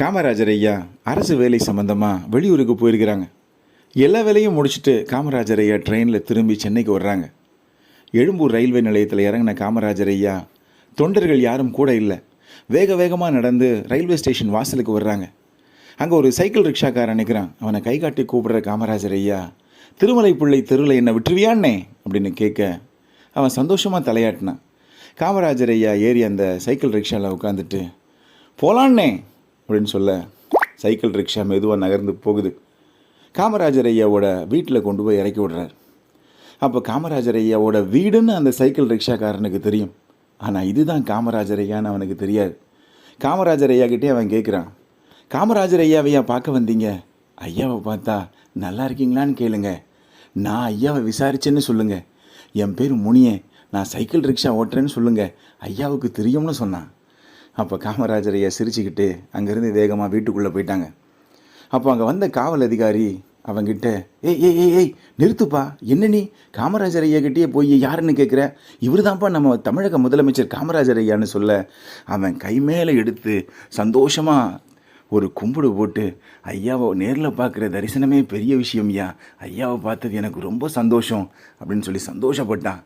காமராஜர் ஐயா அரசு வேலை சம்மந்தமாக வெளியூருக்கு போயிருக்கிறாங்க. எல்லா வேலையும் முடிச்சுட்டு காமராஜர் ஐயா ட்ரெயினில் திரும்பி சென்னைக்கு வர்றாங்க. எழும்பூர் ரயில்வே நிலையத்தில் இறங்கின காமராஜர் ஐயா தொண்டர்கள் யாரும் கூட இல்லை. வேக வேகமாக நடந்து ரயில்வே ஸ்டேஷன் வாசலுக்கு வர்றாங்க. அங்கே ஒரு சைக்கிள் ரிக்ஷாக்காரன் நிற்கிறான் அவனை கை காட்டி கூப்பிடுற காமராஜர் ஐயா திருமலை பிள்ளை தெருவில் என்னை விட்டுருவியான்னே அப்படின்னு கேட்க அவன் சந்தோஷமாக தலையாட்டினான். காமராஜர் ஐயா ஏறி அந்த சைக்கிள் ரிக்ஷாவில் உட்காந்துட்டு போலான்னே அப்படின்னு சொல்ல சைக்கிள் ரிக்ஷா மெதுவாக நகர்ந்து போகுது. காமராஜர் ஐயாவோட வீட்டில் கொண்டு போய் இறக்கி விடுறார். அப்போ காமராஜர் ஐயாவோட வீடுன்னு அந்த சைக்கிள் ரிக்ஷாக்காரனுக்கு தெரியும். ஆனால் இதுதான் காமராஜர் ஐயான்னு அவனுக்கு தெரியாது. காமராஜர் ஐயா கிட்டே அவன் கேட்குறான் காமராஜர் ஐயாவையா பார்க்க வந்தீங்க? ஐயாவை பார்த்தா நல்லா இருக்கீங்களான்னு கேளுங்க. நான் ஐயாவை விசாரிச்சேன்னு சொல்லுங்கள் என் பேர் முனியன். நான் சைக்கிள் ரிக்ஷா ஓட்டுறேன்னு சொல்லுங்கள் ஐயாவுக்கு தெரியும்னு சொன்னான். அப்போ காமராஜர் ஐயா சிரிச்சுக்கிட்டு அங்கேருந்து வேகமாக வீட்டுக்குள்ளே போயிட்டாங்க. அப்போ அங்கே வந்த காவல் அதிகாரி அவங்கிட்ட ஏய் ஏய் ஏய் ஏய் நிறுத்துப்பா. என்ன நீ? காமராஜர் ஐயா கிட்டேயே போய் யாருன்னு கேட்குற இவர் தான்ப்பா நம்ம தமிழக முதலமைச்சர் காமராஜர் ஐயான்னு சொல்ல. அவன் கை மேலே எடுத்து சந்தோஷமாக ஒரு கும்பிடு போட்டு ஐயாவை நேரில் பார்க்குற தரிசனமே பெரிய விஷயம் ஐயா ஐயாவை பார்த்தது எனக்கு ரொம்ப சந்தோஷம். அப்படின்னு சொல்லி சந்தோஷப்பட்டான்.